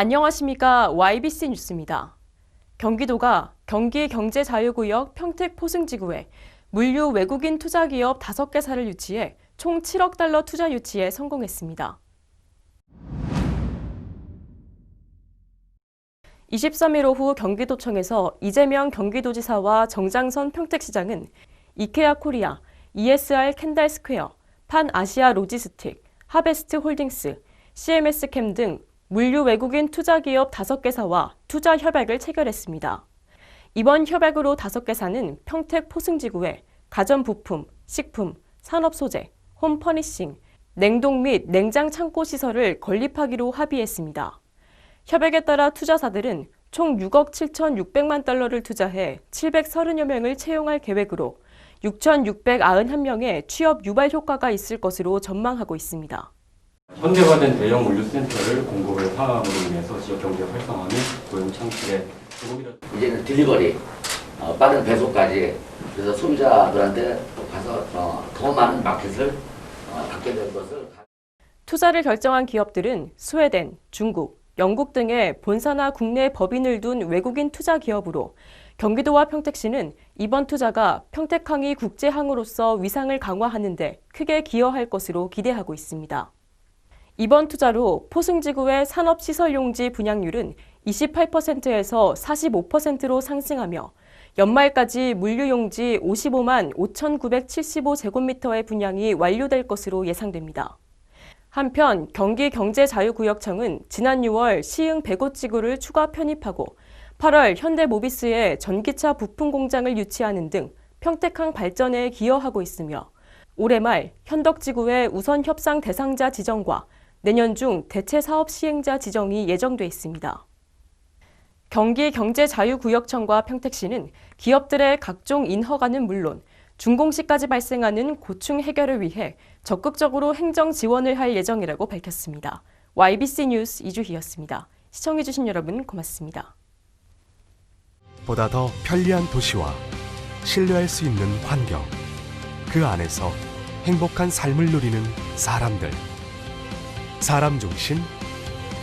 안녕하십니까. YBC 뉴스입니다. 경기도가 경기 경제 자유구역 평택 포승지구에 물류 외국인 투자 기업 5개사를 유치해 총 7억 달러 투자 유치에 성공했습니다. 23일 오후 경기도청에서 이재명 경기도지사와 정장선 평택시장은 이케아 코리아, ESR 캔달 스퀘어, 판 아시아 로지스틱, 하베스트 홀딩스, CMS 캠 등 물류 외국인 투자기업 5개사와 투자 협약을 체결했습니다. 이번 협약으로 5개사는 평택 포승지구에 가전부품, 식품, 산업소재, 홈퍼니싱, 냉동 및 냉장 창고 시설을 건립하기로 합의했습니다. 협약에 따라 투자사들은 총 6억 7,600만 달러를 투자해 730여 명을 채용할 계획으로 6,691명의 취업 유발 효과가 있을 것으로 전망하고 있습니다. 현대화된 대형 물류센터를 공급을 파함으로 인해서 지역 경제 활성화 및 고용 창출에 조금이라도 이제는 딜리버리, 어, 빠른 배송까지 그래서 소비자들한테 가서 어, 더 많은 마켓을 어, 갖게 될 것을 투자를 결정한 기업들은 스웨덴, 중국, 영국 등의 본사나 국내 법인을 둔 외국인 투자 기업으로 경기도와 평택시는 이번 투자가 평택항이 국제항으로서 위상을 강화하는 데 크게 기여할 것으로 기대하고 있습니다. 이번 투자로 포승지구의 산업시설용지 분양률은 28%에서 45%로 상승하며 연말까지 물류용지 55만 5,975제곱미터의 분양이 완료될 것으로 예상됩니다. 한편 경기경제자유구역청은 지난 6월 시흥 백오지구를 추가 편입하고 8월 현대모비스의 전기차 부품 공장을 유치하는 등 평택항 발전에 기여하고 있으며 올해 말 현덕지구의 우선 협상 대상자 지정과 내년 중 대체 사업 시행자 지정이 예정돼 있습니다. 경기경제자유구역청과 평택시는 기업들의 각종 인허가는 물론 준공시까지 발생하는 고충 해결을 위해 적극적으로 행정 지원을 할 예정이라고 밝혔습니다. YBC 뉴스 이주희였습니다. 시청해주신 여러분 고맙습니다. 보다 더 편리한 도시와 신뢰할 수 있는 환경, 그 안에서 행복한 삶을 누리는 사람들. 사람 중심,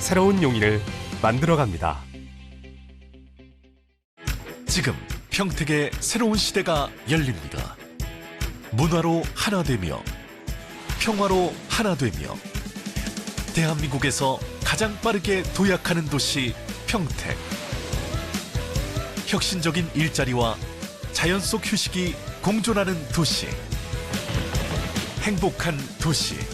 새로운 용인을 만들어갑니다. 지금 평택의 새로운 시대가 열립니다. 문화로 하나 되며 평화로 하나 되며 대한민국에서 가장 빠르게 도약하는 도시 평택. 혁신적인 일자리와 자연 속 휴식이 공존하는 도시. 행복한 도시.